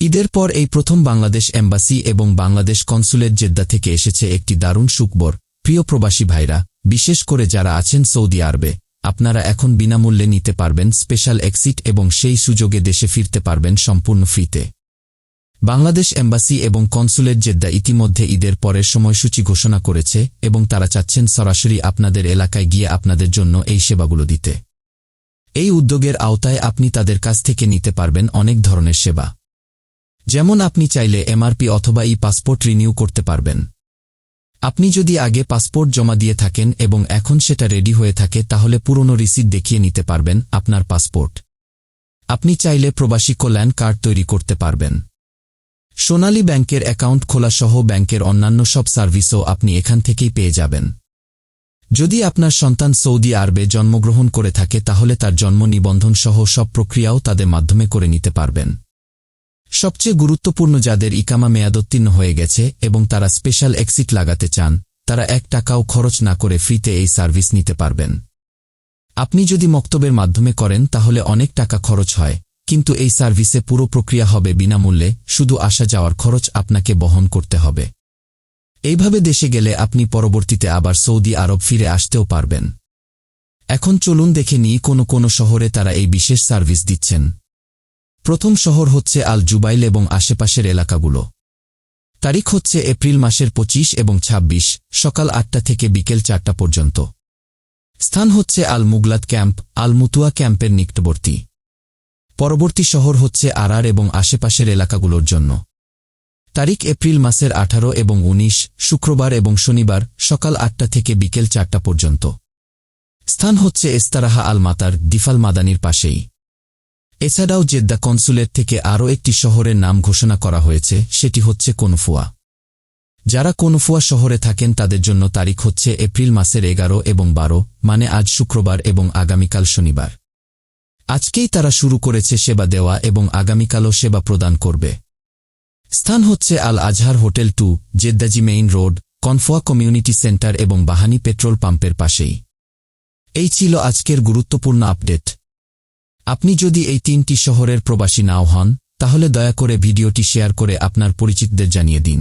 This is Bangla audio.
ঈদের পর এই প্রথম বাংলাদেশ এম্বাসি এবং বাংলাদেশ কনসুলেট জেদ্দা থেকে এসেছে একটি দারুণ সুখবর। প্রিয় প্রবাসী ভাইরা, বিশেষ করে যারা আছেন সৌদি আরবে, আপনারা এখন বিনামূল্যে নিতে পারবেন স্পেশাল এক্সিট এবং সেই সুযোগে দেশে ফিরতে পারবেন সম্পূর্ণ ফ্রিতে। বাংলাদেশ এম্বাসি এবং কনসুলেট জেদ্দা ইতিমধ্যে ঈদের পরের সময়সূচি ঘোষণা করেছে এবং তারা চাচ্ছেন সরাসরি আপনাদের এলাকায় গিয়ে আপনাদের জন্য এই সেবাগুলো দিতে। এই উদ্যোগের আওতায় আপনি তাদের কাছ থেকে নিতে পারবেন অনেক ধরনের সেবা। যেমন আপনি চাইলে এমআরপি অথবা ই পাসপোর্ট রিনিউ করতে পারবেন। আপনি যদি আগে পাসপোর্ট জমা দিয়ে থাকেন এবং এখন সেটা রেডি হয়ে থাকে, তাহলে পুরনো রিসিট দেখিয়ে নিতে পারবেন আপনার পাসপোর্ট। আপনি চাইলে প্রবাসী কল্যাণ কার্ড তৈরি করতে পারবেন। সোনালী ব্যাংকের অ্যাকাউন্ট খোলা সহ ব্যাংকের অন্যান্য সব সার্ভিসও আপনি এখান থেকেই পেয়ে যাবেন। যদি আপনার সন্তান সৌদি আরবে জন্মগ্রহণ করে থাকে, তাহলে তার জন্ম নিবন্ধন সহ সব প্রক্রিয়াও তাদের মাধ্যমে করে নিতে পারবেন। সবচেয়ে গুরুত্বপূর্ণ যাদের ইকামা মেয়াদোত্তীর্ণ হয়ে গেছে এবং তারা স্পেশাল এক্সিট লাগাতে চান, তারা এক টাকাও খরচ না করে ফ্রিতে এই সার্ভিস নিতে পারবেন। আপনি যদি মক্তবের মাধ্যমে করেন, তাহলে অনেক টাকা খরচ হয়, কিন্তু এই সার্ভিসে পুরো প্রক্রিয়া হবে বিনামূল্যে, শুধু আসা যাওয়ার খরচ আপনাকে বহন করতে হবে। এইভাবে দেশে গেলে আপনি পরবর্তীতে আবার সৌদি আরব ফিরে আসতেও পারবেন। এখন চলুন দেখে নিই কোনো কোনো শহরে তারা এই বিশেষ সার্ভিস দিচ্ছেন। প্রথম শহর হচ্ছে আল জুবাইল এবং আশেপাশের এলাকাগুলো। তারিখ হচ্ছে এপ্রিল মাসের ২৫ এবং ২৬ সকাল আটটা থেকে বিকেল চারটা পর্যন্ত। স্থান হচ্ছে আল মুগলাদ ক্যাম্প আল মুতুয়া ক্যাম্পের নিকটবর্তী। পরবর্তী শহর হচ্ছে আরার এবং আশেপাশের এলাকাগুলোর জন্য। তারিখ এপ্রিল মাসের আঠারো এবং ১৯ শুক্রবার এবং শনিবার, সকাল আটটা থেকে বিকেল চারটা পর্যন্ত। স্থান হচ্ছে এস্তারাহা আল মাতার দিফাল মাদানির পাশেই। এছাড়াও জেদ্দা কনসুলেট থেকে আরও একটি শহরের নাম ঘোষণা করা হয়েছে, সেটি হচ্ছে কনফুয়া। যারা কনফুয়া শহরে থাকেন, তাদের জন্য তারিখ হচ্ছে এপ্রিল মাসের এগারো এবং বারো মানে আজ শুক্রবার এবং আগামীকাল শনিবার। আজকেই তারা শুরু করেছে সেবা দেওয়া এবং আগামীকালও সেবা প্রদান করবে। স্থান হচ্ছে আল আজহার হোটেল টু, জেদ্দাজি মেইন রোড, কনফোয়া কমিউনিটি সেন্টার এবং বাহানি পেট্রোল পাম্পের পাশেই। এই ছিল আজকের গুরুত্বপূর্ণ আপডেট। আপনি যদি এই তিনটি শহরের প্রবাসী নাও হন, তাহলে দয়া করে ভিডিওটি শেয়ার করে আপনার পরিচিতদের জানিয়ে দিন।